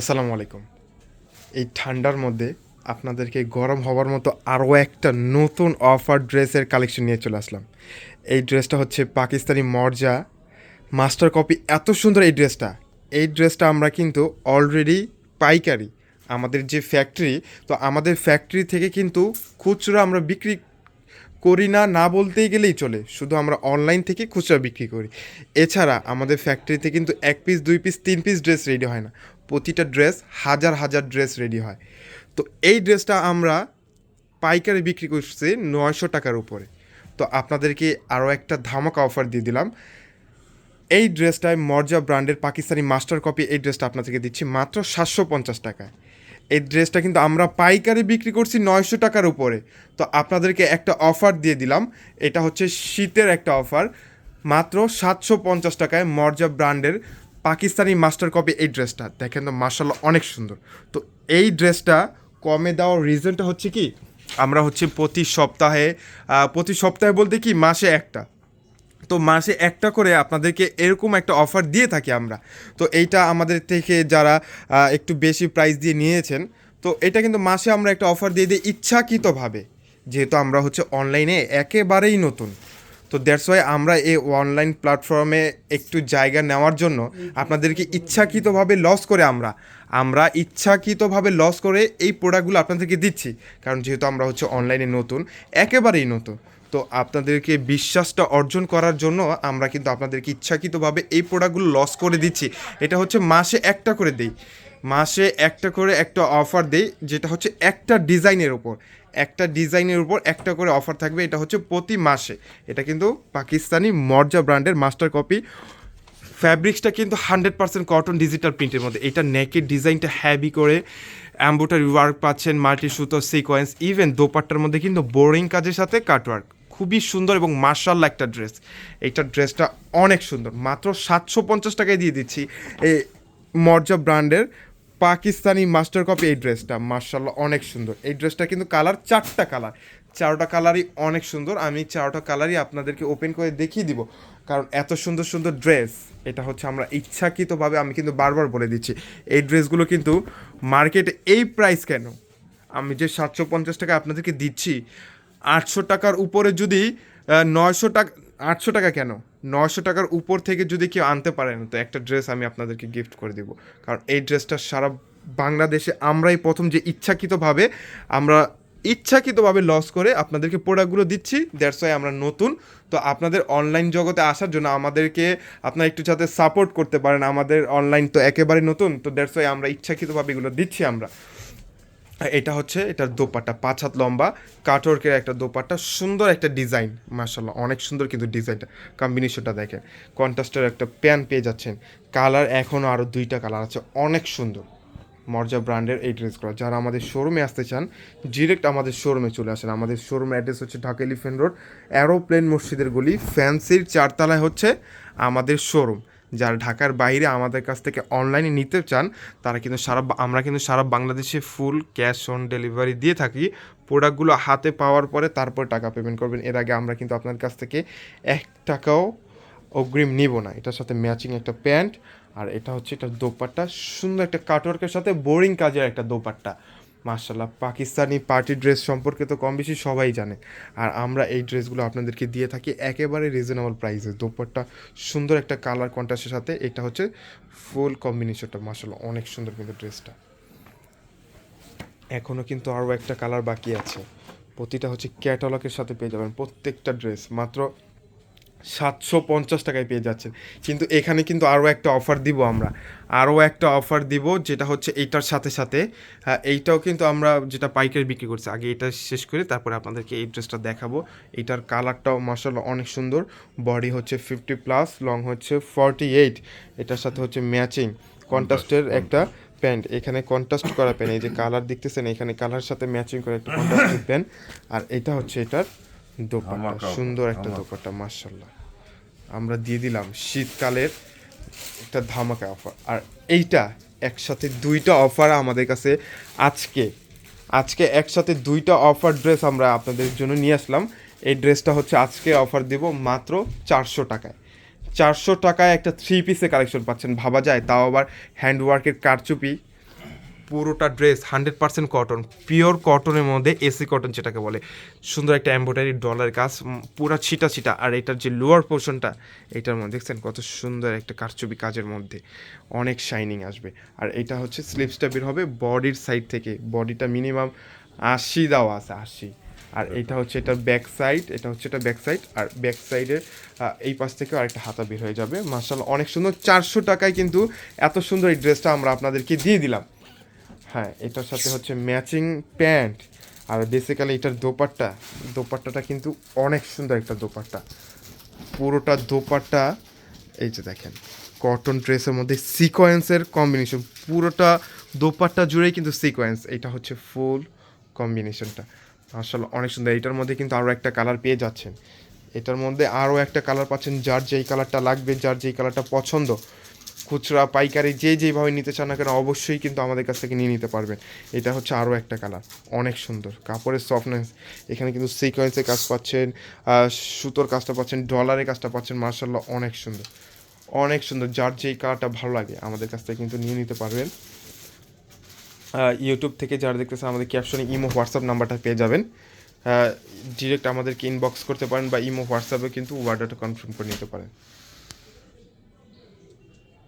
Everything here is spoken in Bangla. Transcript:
আসসালামু আলাইকুম। এই ঠান্ডার মধ্যে আপনাদেরকে গরম হওয়ার মতো আরও একটা নতুন অফার ড্রেসের কালেকশন নিয়ে চলে আসলাম। এই ড্রেসটা হচ্ছে পাকিস্তানি মর্জা। মাস্টার কপি এত সুন্দর এই ড্রেসটা এই ড্রেসটা আমরা কিন্তু অলরেডি পাইকারি। আমাদের যে ফ্যাক্টরি তো আমাদের ফ্যাক্টরি থেকে কিন্তু খুচরা আমরা বিক্রি করি না না বলতেই গেলেই চলে। শুধু আমরা অনলাইন থেকে খুচরা বিক্রি করি। এছাড়া আমাদের ফ্যাক্টরিতে কিন্তু এক পিস দুই পিস তিন পিস ড্রেস রেডি হয় না। প্রতিটা ড্রেস হাজার হাজার ড্রেস রেডি হয়। তো এই ড্রেসটা আমরা পাইকারি বিক্রি করছি নয়শো টাকার উপরে। তো আপনাদেরকে আরও একটা ধামাকা অফার দিয়ে দিলাম। এই ড্রেসটায় মর্জা ব্র্যান্ডের পাকিস্তানি মাস্টার কপি এই ড্রেসটা আপনাদেরকে দিচ্ছি মাত্র সাতশো পঞ্চাশ টাকায়। এই ড্রেসটা কিন্তু আমরা পাইকারি বিক্রি করছি নয়শো টাকার উপরে। তো আপনাদেরকে একটা অফার দিয়ে দিলাম। এটা হচ্ছে শীতের একটা অফার মাত্র সাতশো পঞ্চাশ টাকায় মর্জা ব্র্যান্ডের পাকিস্তানি মাস্টার কপি এই ড্রেসটা। দেখেন তো মার্শাল্লাহ অনেক সুন্দর। তো এই ড্রেসটা কমে দেওয়ার রিজনটা হচ্ছে কি? আমরা হচ্ছে প্রতি সপ্তাহে প্রতি সপ্তাহে বলতে কি, মাসে একটা। তো মাসে একটা করে আপনাদেরকে এরকম একটা অফার দিয়ে থাকি আমরা। তো এইটা আমাদের থেকে যারা একটু বেশি প্রাইস দিয়ে নিয়েছেন, তো এটা কিন্তু মাসে আমরা একটা অফার দিয়ে দিই ইচ্ছাকৃতভাবে। যেহেতু আমরা হচ্ছে অনলাইনে একেবারেই নতুন। তো দ্যাটস ওয়াই আমরা এই অনলাইন প্ল্যাটফর্মে একটু জায়গা নেওয়ার জন্য আপনাদেরকে ইচ্ছাকৃতভাবে লস করে আমরা আমরা ইচ্ছাকৃতভাবে লস করে এই প্রোডাক্টগুলো আপনাদেরকে দিচ্ছি। কারণ যেহেতু আমরা হচ্ছে অনলাইনে নতুন একেবারেই নতুন। তো আপনাদেরকে বিশ্বাসটা অর্জন করার জন্য আমরা কিন্তু আপনাদেরকে ইচ্ছাকৃতভাবে এই প্রোডাক্টগুলো লস করে দিচ্ছি। এটা হচ্ছে মাসে একটা করে দেই। মাসে একটা করে একটা অফার দেই, যেটা হচ্ছে একটা ডিজাইনের উপর। একটা ডিজাইনের উপর একটা করে অফার থাকবে, এটা হচ্ছে প্রতি মাসে। এটা কিন্তু পাকিস্তানি মর্জা ব্র্যান্ডের মাস্টার কপি। ফ্যাব্রিক্সটা কিন্তু হান্ড্রেড পার্সেন্ট কটন ডিজিটাল প্রিন্টের মধ্যে। এটা নেকের ডিজাইনটা হ্যাভি করে অ্যাম্বোটারি ওয়ার্ক পাচ্ছেন মাল্টি সুতো সিকোয়েন্স ইভেন দোপাট্টার মধ্যে কিন্তু বোরিং কাজের সাথে কাটওয়ার্ক খুবই সুন্দর এবং মার্শাল্লা একটা ড্রেস এইটা ড্রেসটা অনেক সুন্দর। মাত্র সাতশো পঞ্চাশ টাকায় দিয়ে দিচ্ছি। মর্জা ব্র্যান্ডের পাকিস্তানি মাস্টার কপি এই ড্রেসটা মার্শাল্লাহ অনেক সুন্দর। এই ড্রেসটা কিন্তু কালার চারটা কালার চারোটা কালারই অনেক সুন্দর। আমি চারোটা কালারই আপনাদেরকে ওপেন করে দেখিয়ে দিব। কারণ এত সুন্দর সুন্দর ড্রেস এটা হচ্ছে আমরা ইচ্ছাকৃতভাবে আমি কিন্তু বারবার বলে দিচ্ছি। এই ড্রেসগুলো কিন্তু মার্কেটে এই প্রাইস কেন? আমি যে সাতশো পঞ্চাশ টাকা আপনাদেরকে দিচ্ছি, আটশো টাকার উপরে যদি নয়শো টাকা, আটশো টাকা কেন? নয়শো টাকার উপর থেকে যদি কেউ আনতে পারেন তো একটা ড্রেস আমি আপনাদেরকে গিফট করে দিব। কারণ এই ড্রেসটা সারা বাংলাদেশে আমরাই প্রথম যে ইচ্ছাকৃতভাবে আমরা ইচ্ছাকৃতভাবে লস করে আপনাদেরকে প্রোডাক্টগুলো দিচ্ছি দ্যাটস ওয়াই আমরা নতুন। তো আপনাদের অনলাইন জগতে আসার জন্য আমাদেরকে আপনারা একটু যাতে সাপোর্ট করতে পারেন, আমাদের অনলাইন তো একেবারে নতুন, তো দ্যাটস ওয়াই আমরা ইচ্ছাকৃতভাবে এগুলো দিচ্ছি আমরা। এটা হচ্ছে, এটার দোপাট্টা, পাঁচ হাত লম্বা, কাটওয়ার্কের একটা দোপাট্টা, সুন্দর একটা ডিজাইন মার্শাল্লাহ অনেক সুন্দর কিন্তু ডিজাইনটা কম্বিনেশনটা দেখেন। কন্ট্রাস্টের একটা প্যান পেয়ে যাচ্ছেন, কালার এখনও আরও দুইটা কালার আছে, অনেক সুন্দর। মর্জা ব্র্যান্ডের এই ড্রেসগুলো যারা আমাদের শোরুমে আসতে চান ডিরেক্ট আমাদের শোরুমে চলে আসেন। আমাদের শোরুম অ্যাড্রেস হচ্ছে ঢাকা এলিফেন্ট রোড অ্যারোপ্লেন মসজিদের গলি ফ্যান্সির চারতলায় হচ্ছে আমাদের শোরুম যারা ঢাকার বাইরে আমাদের কাছ থেকে অনলাইনে নিতে চান, তারা কিন্তু সারা আমরা কিন্তু সারা বাংলাদেশে ফুল ক্যাশ অন ডেলিভারি দিয়ে থাকি। প্রোডাক্টগুলো হাতে পাওয়ার পরে তারপর টাকা পেমেন্ট করবেন। এর আগে আমরা কিন্তু আপনার কাছ থেকে এক টাকাও অগ্রিম নিব না। এটার সাথে ম্যাচিং একটা প্যান্ট আর এটা হচ্ছে এটা দোপাট্টা। সুন্দর একটা কাটওয়ার্কের সাথে বোরিং কাজের একটা দোপাট্টা। মার্শাল্লাহ পাকিস্তানি পার্টি ড্রেস সম্পর্কে তো কম বেশি সবাই জানে। আর আমরা এই ড্রেসগুলো আপনাদেরকে দিয়ে থাকি একেবারে রিজনেবল প্রাইসে দোপাট্টা সুন্দর একটা কালার কন্ট্রাস্টের সাথে এটা হচ্ছে ফুল কম্বিনেশনটা মার্শাল্লাহ অনেক সুন্দর কিন্তু ড্রেসটা। এখনও কিন্তু আরও একটা কালার বাকি আছে। প্রতিটা হচ্ছে ক্যাটালগের সাথে পেয়ে যাবেন প্রত্যেকটা ড্রেস। মাত্র সাতশো পঞ্চাশ টাকায় পেয়ে যাচ্ছেন। কিন্তু এখানে কিন্তু আরও একটা অফার দিব আমরা। আরও একটা অফার দিব যেটা হচ্ছে এইটার সাথে সাথে হ্যাঁ, এইটাও কিন্তু আমরা যেটা পাইকারি বিক্রি করছি। আগে এটা শেষ করে তারপরে আপনাদেরকে এই ড্রেসটা দেখাবো। এইটার কালারটাও মাসাল্লাহ অনেক সুন্দর। বডি হচ্ছে ফিফটি প্লাস লং হচ্ছে ফর্টি এইট এটার সাথে হচ্ছে ম্যাচিং কন্ট্রাস্টের একটা প্যান্ট। এখানে কন্ট্রাস্ট করা প্যান্ট। এই যে কালার দেখতেছেন এখানে কালার সাথে ম্যাচিং করে একটা কন্ট্রাস্টের প্যান্ট। আর এটা হচ্ছে এটার দোপাট্টা সুন্দর একটা। দোপাট্টা মার্শাল্লাহ আমরা দিয়ে দিলাম শীতকালের একটা ধামাকা অফার আর এইটা একসাথে দুইটা অফার আমাদের কাছে আজকে। আজকে একসাথে দুইটা অফার ড্রেস আমরা আপনাদের জন্য নিয়ে আসলাম। এই ড্রেসটা হচ্ছে আজকে অফার দেব মাত্র চারশো টাকায়। চারশো টাকায় একটা থ্রি পিসে কালেকশন পাচ্ছেন। ভাবা যায় তাও আবার হ্যান্ডওয়ার্কের কারচুপি। পুরোটা dress hundred percent cotton, pure কটনের মধ্যে এসি কটন যেটাকে বলে। সুন্দর একটা এম্ব্রয়ডারি ডলার কাজ পুরা ছিটা ছিটা। আর এটার যে লোয়ার পোর্শনটা এটার মধ্যে দেখছেন কত সুন্দর একটা কারচুপি কাজের মধ্যে। অনেক শাইনিং আসবে। আর এটা হচ্ছে স্লিপসটা বের হবে বডির সাইড থেকে। বডিটা মিনিমাম আশি দেওয়া আছে, আশি। আর এটা হচ্ছে এটা ব্যাক সাইড এটা হচ্ছে এটা ব্যাক সাইড আর ব্যাক সাইডের এই পাশ থেকে আরেকটা হাতা বের হয়ে যাবে। মার্শাল অনেক সুন্দর। চারশো টাকায় কিন্তু এত সুন্দর এই ড্রেসটা আমরা আপনাদেরকে দিয়ে দিলাম। হ্যাঁ এটার সাথে হচ্ছে ম্যাচিং প্যান্ট আর বেসিক্যালি এটার দোপাট্টা, দোপাট্টাটা কিন্তু অনেক সুন্দর একটা দোপাট্টা। পুরোটা দোপাট্টা, এই যে দেখেন কটন ড্রেসের মধ্যে সিকোয়েন্সের কম্বিনেশন পুরোটা দোপাট্টা জুড়েই কিন্তু সিকোয়েন্স এটা হচ্ছে ফুল কম্বিনেশনটা আসলে অনেক সুন্দর। এটার মধ্যে কিন্তু আরও একটা কালার পেয়ে যাচ্ছেন। এটার মধ্যে আরও একটা কালার পাচ্ছেন, যার যেই কালারটা লাগবে, যার যেই কালারটা পছন্দ। খুচরা, পাইকারি যে যেইভাবে নিতে চান না কেন অবশ্যই কিন্তু আমাদের কাছ থেকে নিয়ে নিতে পারবেন। এটা হচ্ছে আরও একটা কালার, অনেক সুন্দর। কাপড়ের সফটনেস এখানে কিন্তু সিকোয়েন্সের কাজ পাচ্ছেন সুতোর কাজটা পাচ্ছেন ডলারের কাজটা পাচ্ছেন মার্শাল্লাহ অনেক সুন্দর। অনেক সুন্দর, যার যেই কালারটা ভালো লাগে আমাদের কাছ থেকে কিন্তু নিয়ে নিতে পারবেন। ইউটিউব থেকে যারা দেখতেছে আমাদের ক্যাপশনে ইমো হোয়াটসঅ্যাপ নাম্বারটা পেয়ে যাবেন। ডিরেক্ট আমাদেরকে ইনবক্স করতে পারেন বা ইমো হোয়াটসঅ্যাপে কিন্তু অর্ডারটা কনফার্ম করে নিতে পারেন।